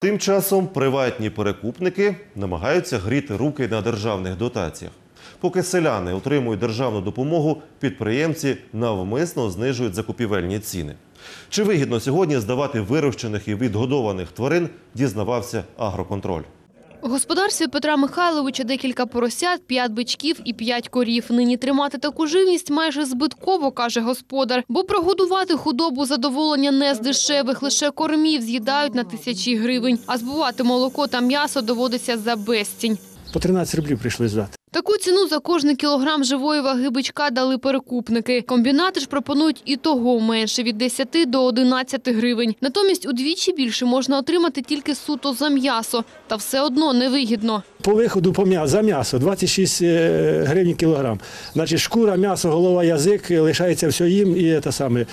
Тим часом приватні перекупники намагаються гріти руки на державних дотаціях. Поки селяни отримують державну допомогу, підприємці навмисно знижують закупівельні ціни. Чи вигідно сьогодні здавати вирощених і відгодованих тварин, дізнавався агроконтроль. У господарстві Петра Михайловича декілька поросят, п'ять бичків і п'ять корів. Нині тримати таку живність майже збитково, каже господар. Бо прогодувати худобу задоволення не з дешевих, лише кормів з'їдають на тисячі гривень. А збувати молоко та м'ясо доводиться за безцінь. По 13 рублів прийшли здати. Таку ціну за кожний кілограм живої ваги бичка дали перекупники. Комбінати ж пропонують і того менше – від 10 до 11 гривень. Натомість удвічі більше можна отримати тільки суто за м'ясо. Та все одно невигідно. По виходу по м'ясо, за м'ясо 26 е, гривень кілограм. Значить, шкура, м'ясо, голова, язик е, лишається все їм. І це саме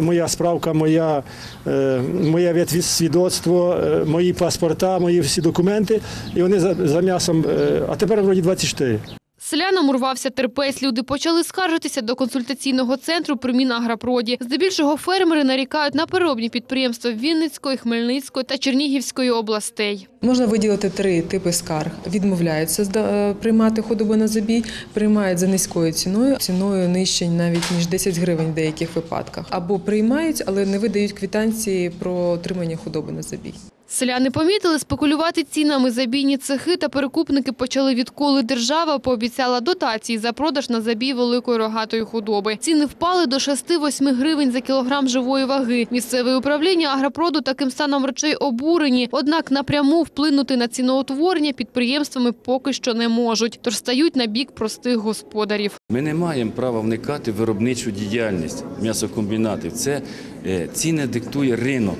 моя справка, моя, е, моє відсвідоцтво, е, мої паспорта, мої всі документи. І вони за, за м'ясом. а тепер вроді 24. Селянам урвався терпець. Люди почали скаржитися до консультаційного центру при Мінагропроді. Здебільшого фермери нарікають на переробні підприємства Вінницької, Хмельницької та Чернігівської областей. Можна виділити три типи скарг. Відмовляються е, приймати худобу на забій, приймають за низькою ціною, ціною нижче навіть ніж 10 гривень в деяких випадках. Або приймають, але не видають квитанції про отримання худоби на забій. Селяни помітили спекулювати цінами забійні цехи та перекупники почали відколи держава пообіцяла дотації за продаж на забій великої рогатої худоби. Ціни впали до 6-8 гривень за кілограм живої ваги. Місцеве управління агропроду таким станом речей обурені. Однак напряму вплинути на ціноутворення підприємствами поки що не можуть, тож стають на бік простих господарів. Ми не маємо права вникати в виробничу діяльність м'ясокомбінатів. Це е, ціни диктує ринок.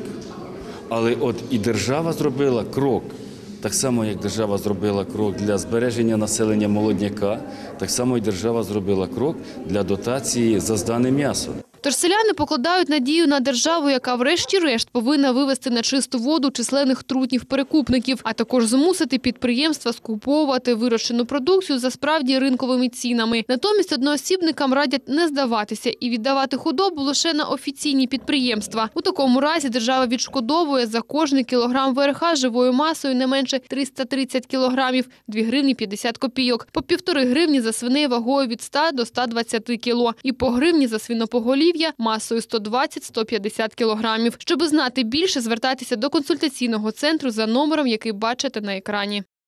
Але от і держава зробила крок. Так само, як держава зробила крок для збереження населення молодняка, так само і держава зробила крок для дотації за здане м'ясо. Тож селяни покладають надію на державу, яка врешті-решт повинна вивести на чисту воду численних трутнів перекупників, а також змусити підприємства скуповувати вирощену продукцію за справді ринковими цінами. Натомість одноосібникам радять не здаватися і віддавати худобу лише на офіційні підприємства. У такому разі держава відшкодовує за кожний кілограм ВРХ живою масою не менше 330 кілограмів, 2 гривні 50 копійок, по півтори гривні за свиней вагою від 100 до 120 кіло і по гривні за свинопоголів'я масою 120-150 кілограмів. Щоби знати більше, звертайтеся до консультаційного центру за номером, який бачите на екрані.